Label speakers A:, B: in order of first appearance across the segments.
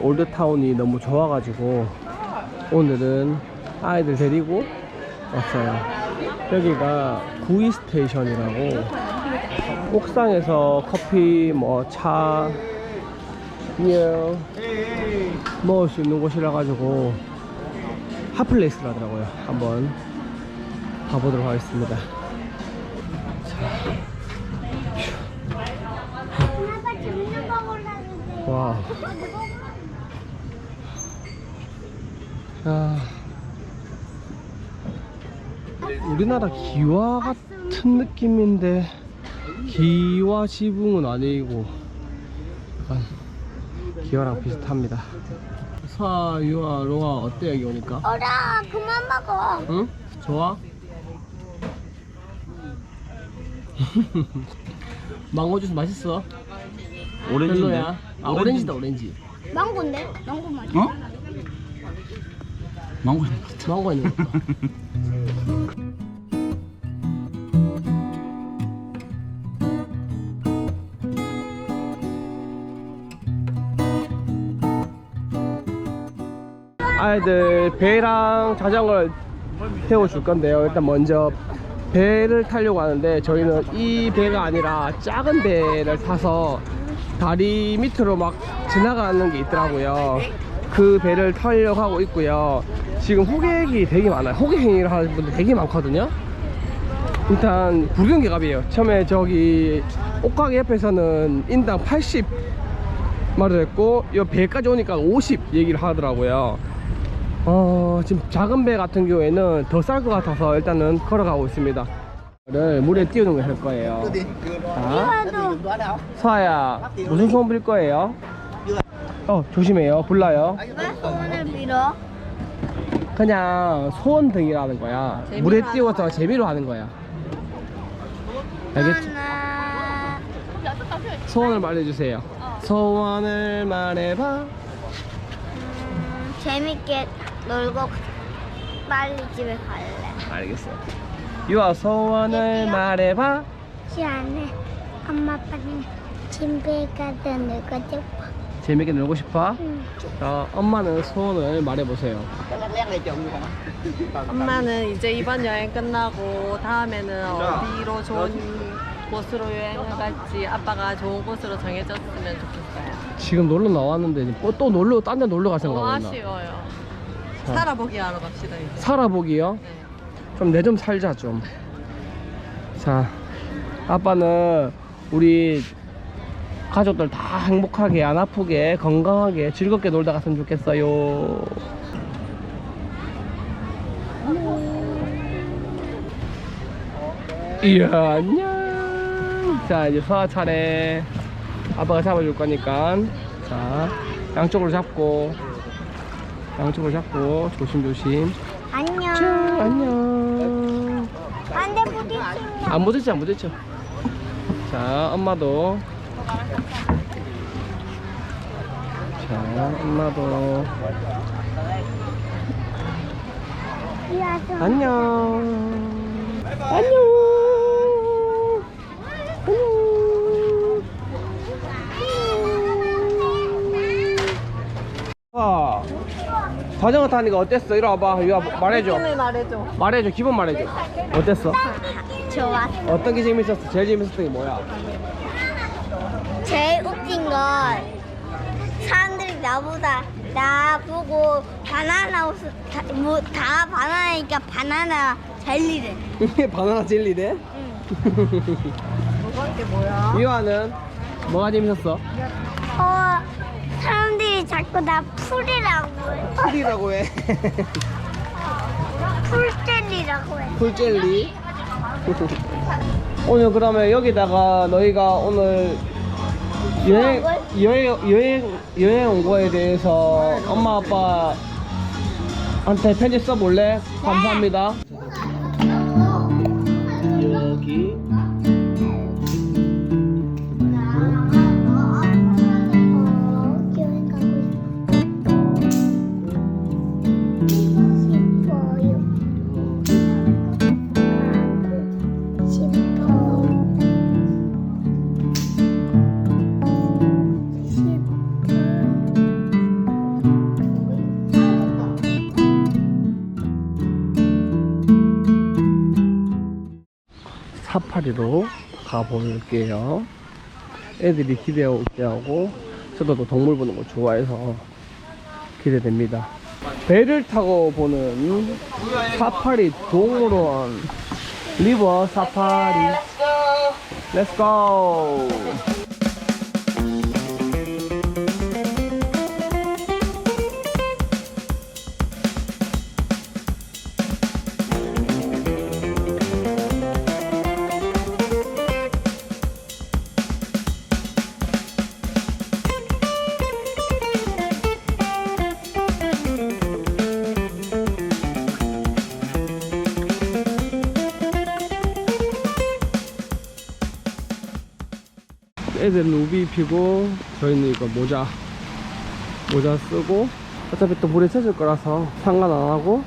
A: 올드타운이 너무 좋아가지고 오늘은 아이들 데리고 왔어요. 여기가 구이 스테이션이라고 옥상에서 커피, 뭐 차, 비어 먹을 수 있는 곳이라 가지고 핫플레이스라더라고요. 한번 가보도록 하겠습니다. 와. 아. 우리나라 기와 같은 느낌인데 기와 지붕은 아니고 약간 기와랑 비슷합니다. 사, 유아, 로아 어때 여기 오니까?
B: 어라 그만 먹어.
A: 응? 좋아? 망고 주스 맛있어? 별로야? 아 오렌지다 오렌지
B: 망고인데? 망고 맛.
C: 어? 망고 있는 것 같아.
A: 망고 있는 거 아이들 배랑 자전거를 태워줄 건데요 일단 먼저 배를 타려고 하는데 저희는 이 배가 아니라 작은 배를 타서 다리 밑으로 막 지나가는 게 있더라고요. 그 배를 타려고 하고 있고요. 지금 호객이 되게 많아요. 호객 행위를 하는 분들 되게 많거든요. 일단 불경계갑이에요. 처음에 저기 옷가게 옆에서는 인당 80 말을 했고 이 배까지 오니까 50 얘기를 하더라고요. 어, 지금 작은 배 같은 경우에는 더 쌀 것 같아서 일단은 걸어가고 있습니다. 를 물에 띄우는 걸 할 거예요. 자, 서아야, 무슨 소원 빌 거예요? 어, 조심해요. 불나요.
B: 왜 소원을 빌어?
A: 그냥 소원 등이라는 거야. 물에 띄워서 재미로 하는 거야.
B: 하나.
A: 소원을 말해주세요. 소원을 말해봐.
B: 음, 재밌게 놀고 빨리 집에 갈래.
A: 알겠어. 유아 소원을 말해봐.
B: 시안에 엄마 아빠는 가서 놀고 싶어.
A: 재밌게 놀고 싶어?
B: 응.
A: 자, 엄마는 소원을 말해보세요.
D: 엄마는 이제 이번 여행 끝나고 다음에는 어디로 좋은 곳으로 여행을 갈지 아빠가 좋은 곳으로 정해졌으면 좋겠어요.
A: 지금 놀러 나왔는데 뭐또 놀러 딴 데 놀러 갈 생각
D: 너무
A: 없나?
D: 아쉬워요.
A: 자.
D: 살아보기 하러 갑시다 이제.
A: 살아보기요?
D: 네.
A: 좀 내 좀 살자 좀. 자, 아빠는 우리 가족들 다 행복하게 안 아프게 건강하게 즐겁게 놀다 갔으면 좋겠어요. 이야 안녕. 자 이제 서아 차례. 아빠가 잡아줄 거니까 자 양쪽으로 잡고 양쪽으로 잡고 조심조심.
B: 안녕.
A: 짠, 안녕.
B: 안
A: 부딪혀, 안 부딪혀. 자, 엄마도. 자, 엄마도. 안녕. 안녕. 아, 자전거 타니까 어땠어? 이리 와봐. 이리 와봐. 말해줘.
D: 말해줘.
A: 말해줘. 기본 말해줘. 어땠어?
B: 좋아.
A: 어떤 게 재밌었어? 제일 재밌었던 게 뭐야?
B: 제일 웃긴 건 사람들이 나보다 나 보고 바나나 옷을 다, 뭐, 다 바나나니까 바나나 젤리래.
A: 이게 바나나 젤리네?
D: 뭐가 게 뭐야?
A: 이화는 뭐가 재밌었어?
B: 어 사람들이 자꾸 나 풀이라고 해.
A: 풀이라고 해.
B: 풀젤리라고 해.
A: 풀젤리. 오늘 그러면 여기다가 너희가 오늘 여행 여행 여행 여행 온 거에 대해서 엄마 아빠한테 편지 써볼래? 감사합니다. 여기 사파리로 가볼게요. 애들이 기대하고 있대하고 저도 또 동물 보는 거 좋아해서 기대됩니다. 배를 타고 보는 사파리 동물원 리버 사파리 렛츠 고! 애들은 우비 입히고 저희는 이거 모자 모자 쓰고 어차피 또 물에 젖을 거라서 상관 안 하고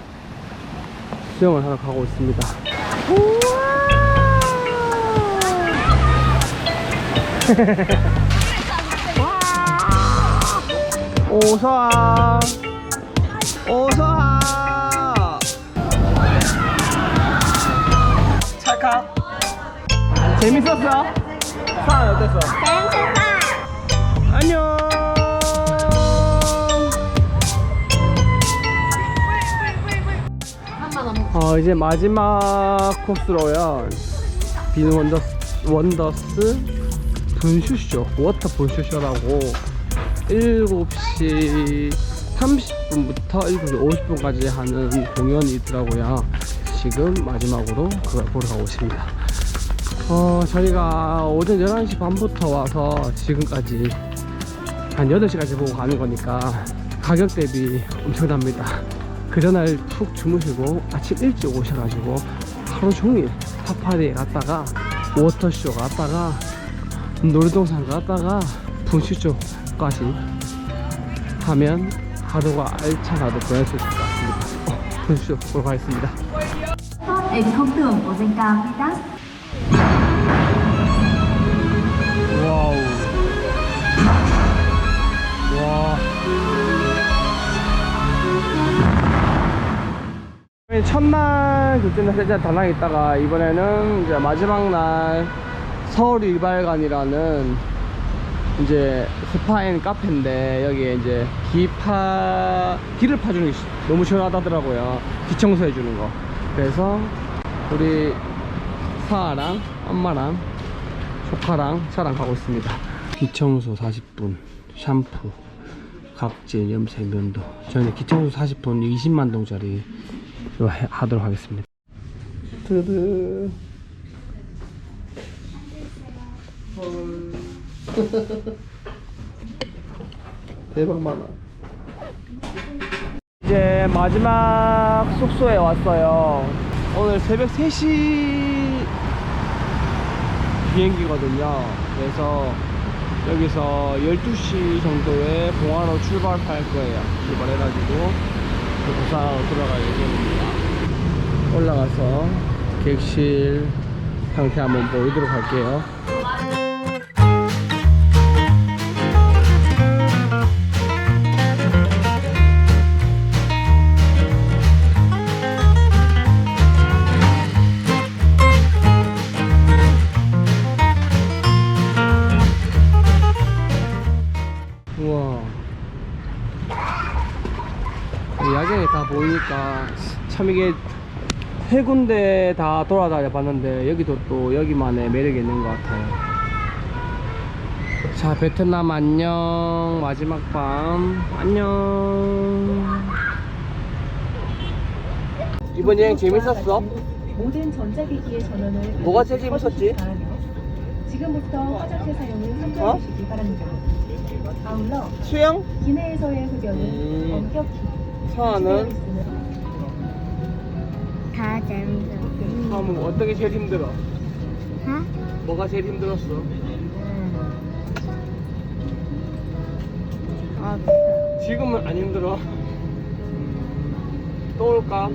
A: 수영을 하러 가고 있습니다. 오서와 오서와 찰칵! 재밌었어? 사안 어땠어?
B: 괜찮아.
A: 안녕. 어, 이제 마지막 코스로요. 빈 원더스, 원더스 분슈쇼, 워터 분슈쇼라고 7시 30분부터 7시 50분까지 하는 공연이 있더라고요. 지금 마지막으로 그걸 보러 가고 있습니다. 어, 저희가 오전 11시 반부터 와서 지금까지 한 8시까지 보고 가는 거니까 가격 대비 엄청납니다. 그 전날 푹 주무시고 아침 일찍 오셔가지고 하루 종일 사파리에 갔다가 워터쇼 갔다가 놀이동산 갔다가 분수쇼까지 하면 하루가 알차게도 보낼 수 있을 것 같습니다. 어, 분수쇼 보러 가겠습니다.
C: Quy
A: 와우. 와. 첫날 그때는 살짝 다낭에 있다가 이번에는 이제 마지막 날 서울 일발관이라는 이제 스파앤 카페인데 여기에 이제 기파 기를 파주는 게 시- 너무 시원하다더라고요 기 청소해 주는 거 그래서 우리 사아랑 엄마랑 조카랑 저랑 가고 있습니다. 기청소 40분, 샴푸, 각질, 염색, 면도. 저희는 기청소 40분 20만 동짜리 하도록 하겠습니다. 드드. 대박 많아. 이제 마지막 숙소에 왔어요. 오늘 새벽 3시 비행기거든요. 그래서 여기서 12시 정도에 공항으로 출발할 거예요. 출발해가지고 그 부산으로 돌아갈 예정입니다. 올라가서 객실 상태 한번 보이도록 할게요. 참 이게 세 군데 다 돌아다녀 봤는데 여기도 또 여기만의 매력이 있는 것 같아요. 자, 베트남 안녕. 마지막 밤 안녕. 이번 여행 재밌었어?
E: 모든 전자기기의 전원을
A: 뭐가 제일 재밌었지?
E: 지금부터 화장실 사용을
A: 어?
E: 삼가주시기 바랍니다. 아울러
A: 수영?
E: 기내에서의 흡연은
A: 음.
E: 엄격히
A: 서아는?
E: 금지되어 있으므로
B: 다 재밌었어.
A: 다음은 어떤 게 제일 힘들어?
B: 어?
A: 뭐가 제일 힘들었어?
B: 어,
A: 지금은 안 힘들어. 또 올까?